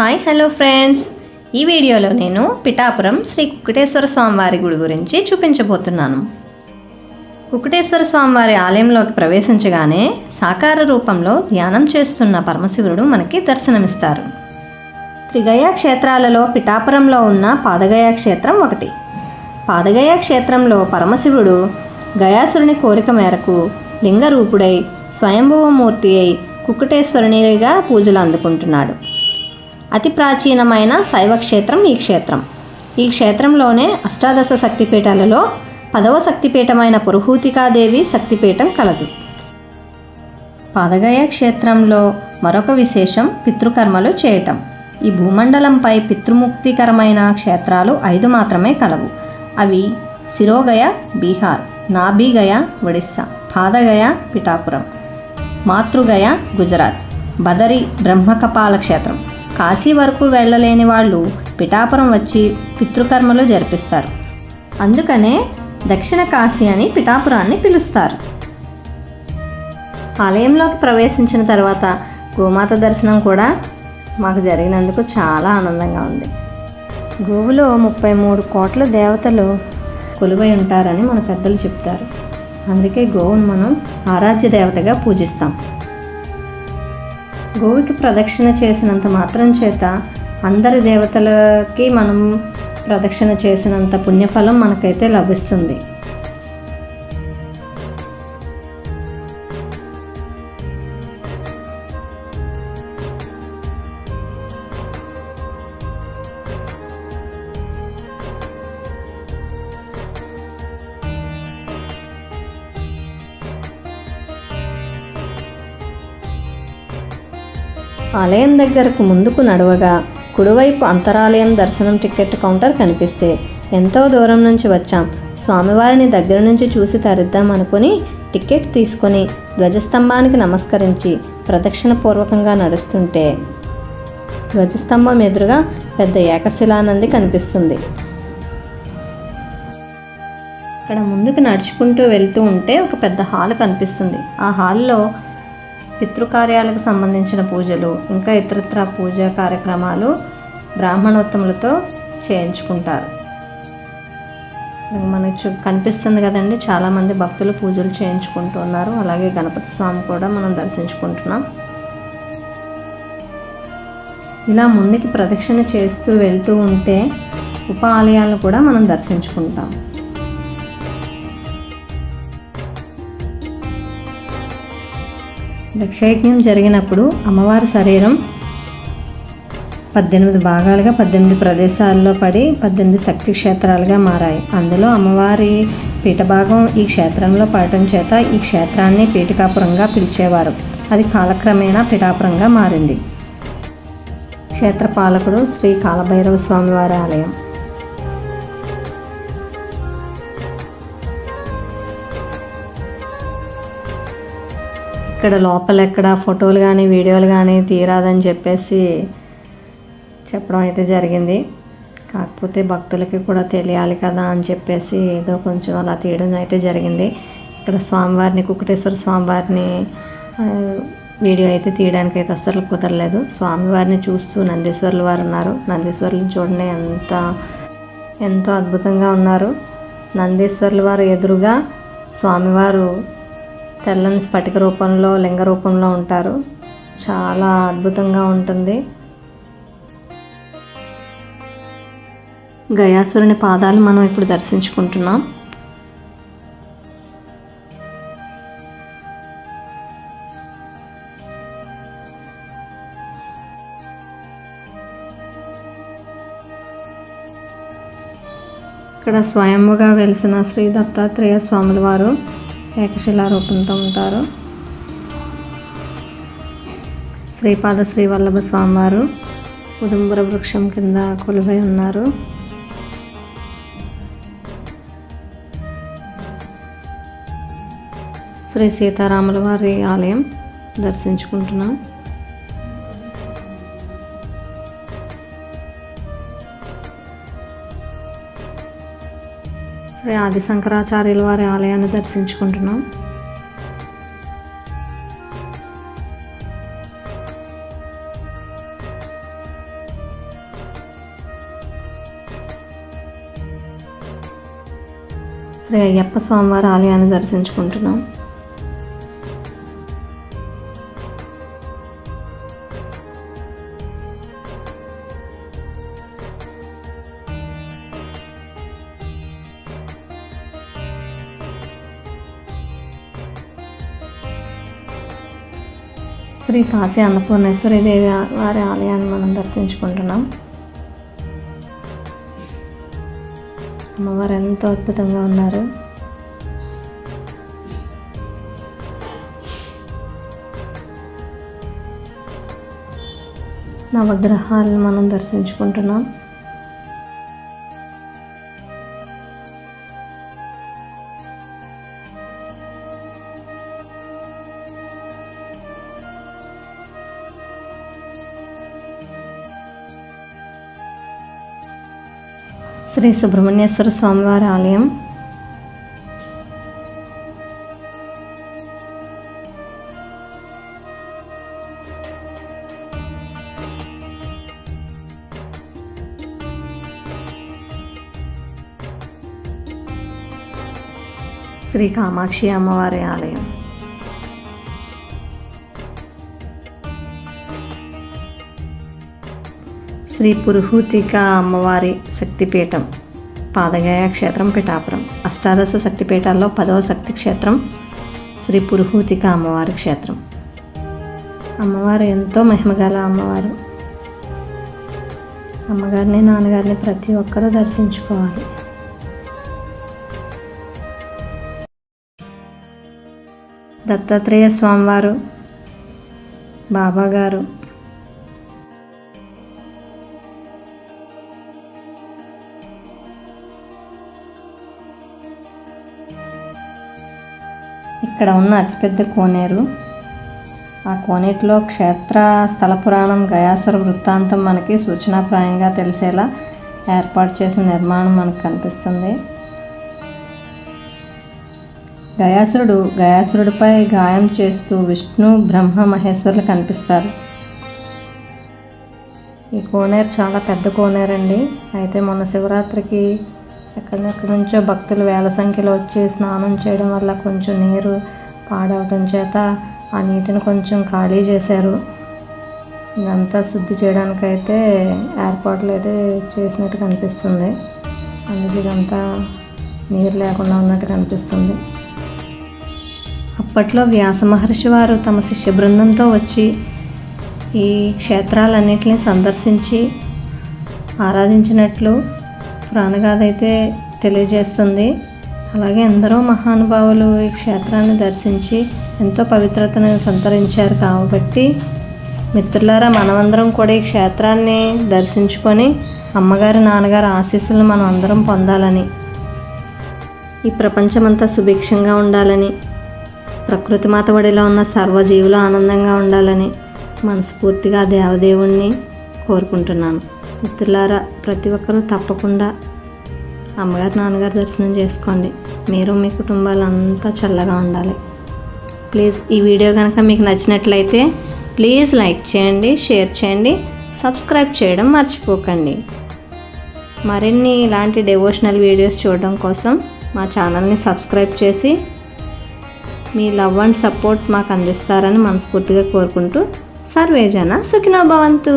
Hi hello friends ఈ వీడియోలో నేను పిఠాపురం శ్రీ కుక్కటేశ్వర స్వామివారి గుడి గురించి చూపించబోతున్నాను. కుక్కటేశ్వర స్వామివారి ఆలయంలోకి ప్రవేశించగానే సాకార రూపంలో ధ్యానం చేస్తున్న పరమశివుడు మనకి దర్శనమిస్తారు. త్రిగయ క్షేత్రాలలో పిఠాపురంలో ఉన్న పాదగయ క్షేత్రం ఒకటి. పాదగయ క్షేత్రంలో పరమశివుడు గయాసురుని కోరిక మేరకు లింగరూపుడై స్వయంభువమూర్తి అయి కుక్కటేశ్వరునిగా పూజలు అందుకుంటున్నాడు. అతి ప్రాచీనమైన శైవ క్షేత్రం ఈ క్షేత్రం. ఈ క్షేత్రంలోనే అష్టాదశ శక్తిపీఠాలలో పదవ శక్తిపీఠమైన పురుహూతికాదేవి శక్తిపీఠం కలదు. పాదగయ క్షేత్రంలో మరొక విశేషం పితృకర్మలు చేయటం. ఈ భూమండలంపై పితృముక్తికరమైన క్షేత్రాలు ఐదు మాత్రమే కలవు. అవి శిరోగయ బీహార్ నాభిగయ ఒడిస్సా పాదగయ పిఠాపురం మాతృగయ గుజరాత్ బదరి బ్రహ్మకపాల క్షేత్రం కాశీ వరకు వెళ్ళలేని వాళ్ళు పిఠాపురం వచ్చి పితృకర్మలు జరిపిస్తారు. అందుకనే దక్షిణ కాశీ అని పిఠాపురాన్ని పిలుస్తారు. ఆలయంలోకి ప్రవేశించిన తర్వాత గోమాత దర్శనం కూడా మాకు జరిగినందుకు చాలా ఆనందంగా ఉంది. గోవులో ముప్పై మూడు కోట్ల దేవతలు కొలువై ఉంటారని మన పెద్దలు చెప్తారు. అందుకే గోవును మనం ఆరాధ్య దేవతగా పూజిస్తాం. గోవుకి ప్రదక్షిణ చేసినంత మాత్రం చేత అందరి దేవతలకి మనం ప్రదక్షిణ చేసినంత పుణ్యఫలం మనకైతే లభిస్తుంది. ఆలయం దగ్గరకు ముందుకు నడవగా కుడివైపు అంతరాలయం దర్శనం టికెట్ కౌంటర్ కనిపిస్తే ఎంతో దూరం నుంచి వచ్చాం. స్వామివారిని దగ్గర నుంచి చూసి తరిద్దాం అనుకుని టికెట్ తీసుకొని ధ్వజస్తంభానికి నమస్కరించి ప్రదక్షిణ పూర్వకంగా నడుస్తుంటే ధ్వజస్తంభం ఎదురుగా పెద్ద ఏకశిలానంది కనిపిస్తుంది. అక్కడ ముందుకు నడుచుకుంటూ వెళ్తూ ఉంటే ఒక పెద్ద హాల్ కనిపిస్తుంది. ఆ హాల్లో పితృకార్యాలకు సంబంధించిన పూజలు ఇంకా ఇతరత్ర పూజా కార్యక్రమాలు బ్రాహ్మణోత్తములతో చేయించుకుంటారు. మనకు కనిపిస్తుంది కదండి చాలామంది భక్తులు పూజలు చేయించుకుంటున్నారు అలాగే గణపతి స్వామి కూడా మనం దర్శించుకుంటున్నాం. ఇలా ముందుకి ప్రదక్షిణ చేస్తూ వెళ్తూ ఉంటే ఉప ఆలయాలను కూడా మనం దర్శించుకుంటాం. దక్షయజ్ఞం జరిగినప్పుడు అమ్మవారి శరీరం పద్దెనిమిది భాగాలుగా పద్దెనిమిది ప్రదేశాల్లో పడి పద్దెనిమిది శక్తి క్షేత్రాలుగా మారాయి. అందులో అమ్మవారి పీఠభాగం ఈ క్షేత్రంలో పడటం చేత ఈ క్షేత్రాన్ని పీఠికాపురంగా పిలిచేవారు. అది కాలక్రమేణా పీఠాపురంగా మారింది. క్షేత్రపాలకుడు శ్రీ కాలభైరవ స్వామివారి ఆలయం. ఇక్కడ లోపల ఎక్కడ ఫోటోలు కానీ వీడియోలు కానీ తీరాదని చెప్పేసి చెప్పడం అయితే జరిగింది. కాకపోతే భక్తులకి కూడా తెలియాలి కదా అని చెప్పేసి ఏదో కొంచెం అలా తీయడం అయితే జరిగింది. ఇక్కడ స్వామివారిని కుకటేశ్వర స్వామివారిని వీడియో అయితే తీయడానికి అయితే అస్సలు కుదరలేదు. స్వామివారిని చూస్తూ నందీశ్వరులు వారు ఉన్నారు. నందీశ్వరులు చూడండి ఎంత ఎంతో అద్భుతంగా ఉన్నారు. నందీశ్వర్లు వారు ఎదురుగా స్వామివారు తెల్లని స్ఫటిక రూపంలో లింగ రూపంలో ఉంటారు. చాలా అద్భుతంగా ఉంటుంది. గయాసురుని పాదాలు మనం ఇప్పుడు దర్శించుకుంటున్నాం. ఇక్కడ స్వయంగా వెలిసిన శ్రీ దత్తాత్రేయ స్వాముల వారు ఏకశిలా రూపంతో ఉంటారు. శ్రీపాద శ్రీ వల్లభ స్వామివారు ఉదంబర వృక్షం కింద కొలువై ఉన్నారు. శ్రీ సీతారాముల వారి ఆలయం దర్శించుకుంటున్నాం. శ్రీ ఆది శంకరాచార్యుల వారి ఆలయాన్ని దర్శించుకుంటున్నాం. శ్రీ అయ్యప్ప స్వామివారి ఆలయాన్ని దర్శించుకుంటున్నాం. శ్రీ కాశీ అన్నపూర్ణేశ్వరి దేవి వారి ఆలయాన్ని మనం దర్శించుకుంటున్నాం. అమ్మవారు ఎంతో అద్భుతంగా ఉన్నారు. నవగ్రహాలను మనం దర్శించుకుంటున్నాం. శ్రీ సుబ్రహ్మణ్యేశ్వర స్వామివారి ఆలయం. శ్రీ కామాక్షి అమ్మవారి ఆలయం. శ్రీ పురుహూతిక అమ్మవారి శక్తిపీఠం పాదగయ క్షేత్రం పిఠాపురం. అష్టాదశ శక్తిపీఠాల్లో పదవ శక్తి క్షేత్రం శ్రీ పురుహూతిక అమ్మవారి క్షేత్రం. అమ్మవారు ఎంతో మహిమగల అమ్మవారు. అమ్మగారిని నాన్నగారిని ప్రతి ఒక్కరూ దర్శించుకోవాలి. దత్తాత్రేయ స్వామివారు బాబాగారు ఇక్కడ ఉన్న అతిపెద్ద కోనేరు. ఆ కోనేటిలో క్షేత్ర స్థల పురాణం గయాసుర వృత్తాంతం మనకి సూచనాప్రాయంగా తెలిసేలా ఏర్పాటు చేసిన నిర్మాణం మనకు కనిపిస్తుంది. గయాసురుడు గయాసురుడిపై గాయం చేస్తూ విష్ణు బ్రహ్మ మహేశ్వరులు కనిపిస్తారు. ఈ కోనేరు చాలా పెద్ద కోనేరు అండి అయితే మొన్న శివరాత్రికి ఎక్కడెక్కడి నుంచో భక్తులు వేల సంఖ్యలో వచ్చి స్నానం చేయడం వల్ల కొంచెం నీరు పాడవటం చేత ఆ నీటిని కొంచెం ఖాళీ చేశారు. ఇదంతా శుద్ధి చేయడానికైతే ఏర్పాట్లు అయితే చేసినట్టు కనిపిస్తుంది. అందుకే ఇదంతా నీరు లేకుండా ఉన్నట్టు కనిపిస్తుంది. అప్పట్లో వ్యాస మహర్షి వారు తమ శిష్య బృందంతో వచ్చి ఈ క్షేత్రాలన్నింటినీ సందర్శించి ఆరాధించినట్లు పురాణగాథ అయితే తెలియజేస్తుంది. అలాగే ఎందరో మహానుభావులు ఈ క్షేత్రాన్ని దర్శించి ఎంతో పవిత్రతను సంతరించారు కాబట్టి మిత్రులారా మనమందరం కూడా ఈ క్షేత్రాన్ని దర్శించుకొని అమ్మగారి నాన్నగారి ఆశీస్సులను మనం అందరం పొందాలని ఈ ప్రపంచమంతా సుభిక్షంగా ఉండాలని ప్రకృతి మాత ఒడిలో ఉన్న సర్వజీవులు ఆనందంగా ఉండాలని మనస్ఫూర్తిగా దేవదేవుణ్ణి కోరుకుంటున్నాను. మిత్రులారా ప్రతి ఒక్కరూ తప్పకుండా అమ్మగారు నాన్నగారు దర్శనం చేసుకోండి. మీరు మీ కుటుంబాలు అంతా చల్లగా ఉండాలి. ప్లీజ్ ఈ వీడియో కనుక మీకు నచ్చినట్లయితే ప్లీజ్ లైక్ చేయండి షేర్ చేయండి సబ్స్క్రైబ్ చేయడం మర్చిపోకండి. మరిన్ని ఇలాంటి డెవోషనల్ వీడియోస్ చూడడం కోసం మా ఛానల్ని సబ్స్క్రైబ్ చేసి మీ లవ్ అండ్ సపోర్ట్ మాకు అందిస్తారని మనస్ఫూర్తిగా కోరుకుంటూ సర్వేజన సుఖినోభవంతు